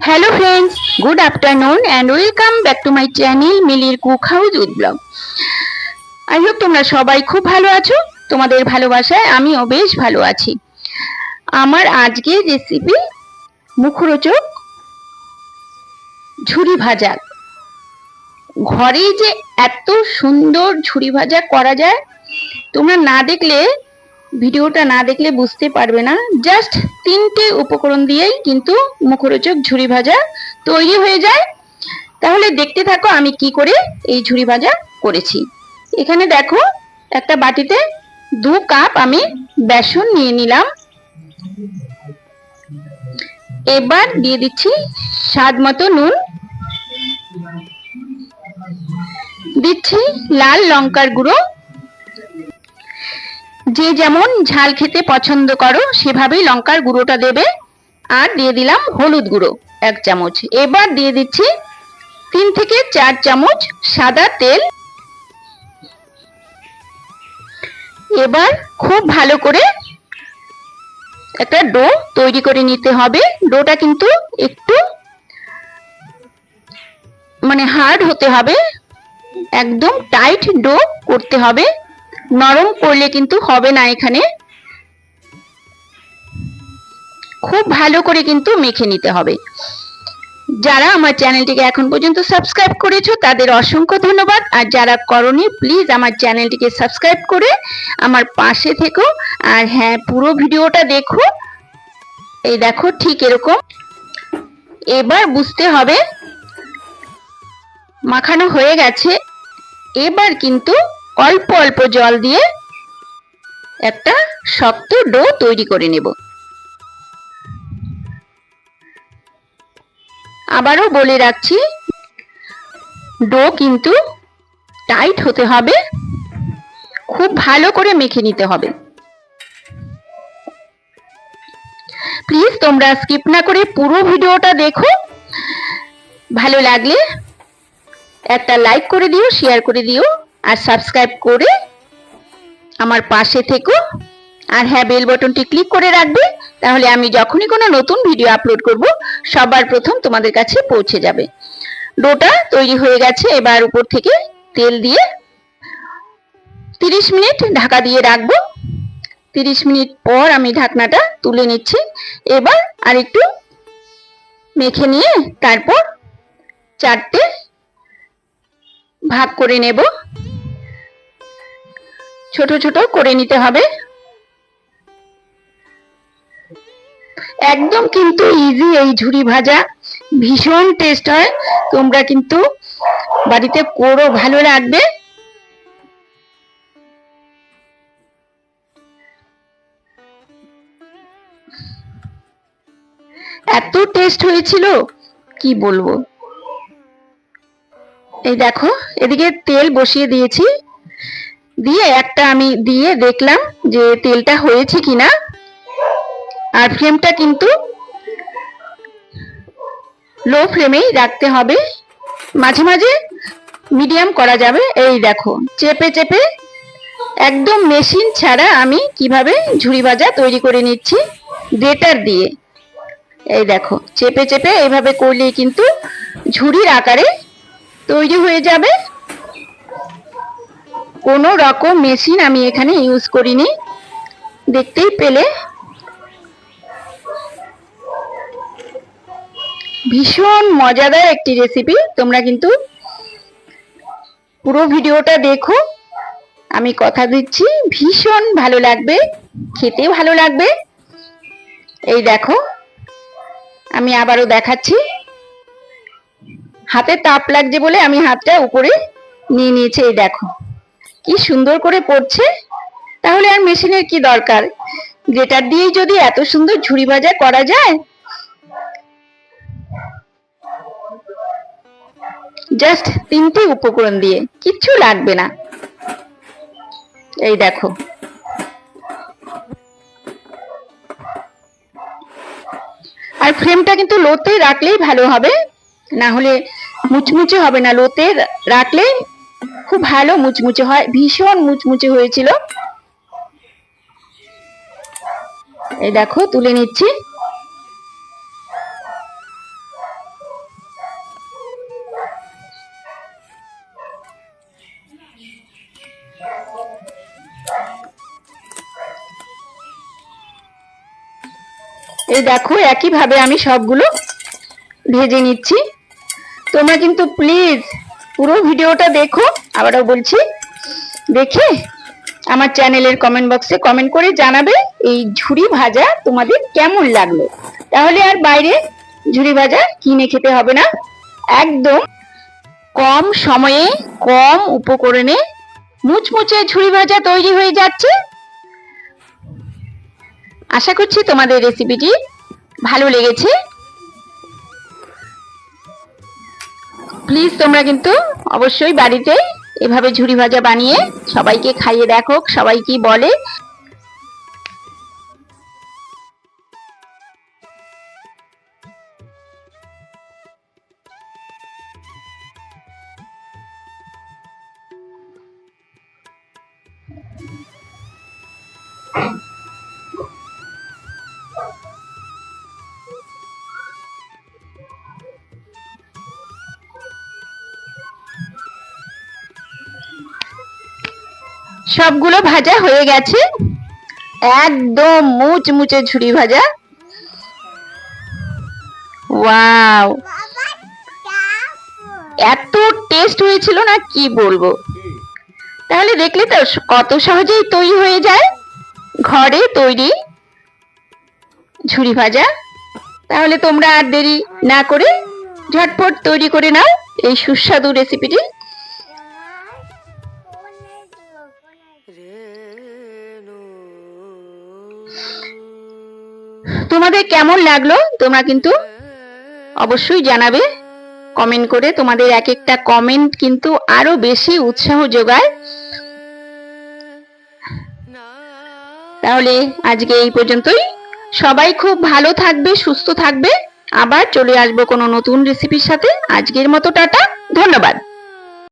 Hello friends good afternoon and welcome back to my channel মিলির cook house with blog I hope তোমরা সবাই খুব ভালো আছো। তোমাদের ভালোবাসায় আমিও বেশ ভালো আছি। আমার আজকের রেসিপি মুখরোচক ঝুরি ভাজা। ঘরেই যে এত সুন্দর ঝুরি ভাজা করা যায়, তোমরা না দেখলে ভিডিওটা না দেখলে বুঝতে পারবে না। জাস্ট তিনটে উপকরণ দিয়েই কিন্তু মুখরোচক ঝুরি ভাজা তৈরি হয়ে যায়। তাহলে দেখতে থাকো আমি কি করে এই ঝুরি ভাজা করেছি। এখানে দেখো, একটা বাটিতে দু কাপ আমি বেসন নিয়ে নিলাম। এবার দিয়ে দিচ্ছি স্বাদ মতো নুন। দিচ্ছি লাল লঙ্কার গুঁড়ো। যে যেমন ঝাল খেতে পছন্দ করো, সেভাবেই লঙ্কার গুঁড়োটা দেবে। আর দিয়ে দিলাম হলুদ গুঁড়ো, এক চামচ। এবার দিয়ে দিচ্ছি তিন থেকে চার চামচ সাদা তেল। এবার খুব ভালো করে একটা ডো তৈরি করে নিতে হবে। ডোটা কিন্তু একটু মানে হার্ড হতে হবে। একদম টাইট ডো করতে হবে। নরম করলে কিন্তু হবে না এখানে। খুব ভালো করে কিন্তু মেখে নিতে হবে। যারা আমার চ্যানেলটিকে এখন পর্যন্ত সাবস্ক্রাইব করেছ, তাদের অসংখ্য ধন্যবাদ। আর যারা করনি, প্লিজ আমার চ্যানেলটিকে সাবস্ক্রাইব করে আমার পাশে থেকো। আর হ্যাঁ পুরো ভিডিওটা দেখো। এই দেখো ঠিক এরকম। এবার বুঝতে হবে, মাখানো হয়ে গেছে। এবার কিন্তু অল্প অল্প জল দিয়ে একটা শক্ত ডো তৈরি করে নেব। আবারও বলে রাখছি, ডো কিন্তু টাইট হতে হবে, খুব ভালো করে মেখে নিতে হবে। প্লিজ তোমরা স্কিপ না করে পুরো ভিডিওটা দেখো। ভালো লাগলে একটা লাইক করে দিও, শেয়ার করে দিও। আর সাবস্ক্রাইব করে আমার পাশে থেকো। আর হ্যাঁ বেল বটনটি ক্লিক করে রাখবে, তাহলে আমি যখনই কোনো নতুন ভিডিও আপলোড করব, সবার প্রথম তোমাদের কাছে পৌঁছে যাবে। ডোটা তৈরি হয়ে গেছে, এবার উপর থেকে তেল দিয়ে তিরিশ মিনিট ঢাকা দিয়ে রাখব। তিরিশ মিনিট পর আমি ঢাকনাটা তুলে নিচ্ছি। এবার আরেকটু মেখে নিয়ে তারপর চারটে ভাগ করে নেব। ছোট ছোট করে নিতে হবে। একদম কিন্তু ইজি এই ঝুরি ভাজা। ভীষণ টেস্ট হয়। তোমরা কিন্তু বাড়িতে করো, ভালো লাগবে। এত টেস্ট হয়েছিল, কি বলব? এই দেখো, এদিকে তেল বসিয়ে দিয়েছি। দিয়ে একটা আমি দিয়ে দেখলাম যে তেলটা হয়েছে কিনা। আর ফ্লেমটা কিন্তু লো ফ্লেমেই রাখতে হবে। মাঝে মাঝে মিডিয়াম করা যাবে। এই দেখো, চেপে চেপে একদম মেশিন ছাড়া আমি কীভাবে ঝুড়ি ভাজা তৈরি করে নিচ্ছি গ্রেটার দিয়ে। এই দেখো, চেপে চেপে এইভাবে করলেই কিন্তু ঝুড়ির আকারে তৈরি হয়ে যাবে। কোনো রকম মেশিন আমি এখানে ইউজ করিনি। দেখতেই পেলে। ভীষণ মজাদার একটি রেসিপি তোমরা কিন্তু পুরো ভিডিওটা দেখো। আমি কথা দিচ্ছি। ভীষণ ভালো লাগবে। খেতে ভালো লাগবে। এই দেখো, আমি আবারও দেখাচ্ছি। হাতে তাপ লাগছে বলে আমি হাতটা উপরে নিয়ে নিয়েছি। এই দেখো। কি সুন্দর করে পড়ছে? তাহলে আর মেশিনের কি দরকার? গ্রেটার দিয়েই যদি এত সুন্দর ঝুড়ি ভাজা করা যায়? জাস্ট তিনটে উপকরণ দিয়ে কিচ্ছু লাগবে না। এই দেখো। আর ফ্রেমটা কিন্তু লোতে রাখলেই ভালো হবে। না হলে মুচমুচে হবে না, লোতে রাখলে খুব ভালো মুচমুচে হয়, ভীষণ মুচমুচে হয়েছিল। এই দেখো, তুলে নিচ্ছি। এই দেখো, একইভাবে আমি সবগুলো ভেজে নিচ্ছি। তোমরা কিন্তু প্লিজ পুরো ভিডিওটা দেখো। আবারও বলছি, দেখে আমার চ্যানেলের কমেন্ট বক্সে কমেন্ট করে জানাবে এই ঝুড়ি ভাজা তোমাদের কেমন লাগল। তাহলে আর বাইরে ঝুড়ি ভাজা কিনে খেতে হবে না। একদম কম সময়ে, কম উপকরণে মুচমুচে ঝুড়ি ভাজা তৈরি হয়ে যাচ্ছে। আশা করছি তোমাদের রেসিপিটি ভালো লেগেছে। প্লিজ তোমরা কিন্তু অবশ্যই বাড়িতে এভাবে ঝুরি ভাজা বানিয়ে সবাইকে খাইয়ে দেখো, সবাই কি বলে। সবগুলো ভাজা হয়ে গেছে। একদম মুচমুচে ঝুড়ি ভাজা। ওয়াও! এত টেস্ট হয়েছিল না কি বলব? তাহলে দেখলে তো কত সহজেই তৈরি হয়ে যায়। ঘরে তৈরি ঝুড়ি ভাজা। তাহলে তোমরা আর দেরি না করে ঝটপট তৈরি করে নাও এই সুস্বাদু রেসিপিটি তোমাদের কেমন লাগল? তোমরা কিন্তু অবশ্যই জানাবে। কমেন্ট করে তোমাদের এক একটা কমেন্ট কিন্তু আরও বেশি উৎসাহ যোগায়। তাহলে আজকে এই পর্যন্তই। সবাই খুব ভালো থাকবে, সুস্থ থাকবে। আবার চলে আসব কোনো নতুন রেসিপির সাথে। আজকের মতো টাটা, ধন্যবাদ।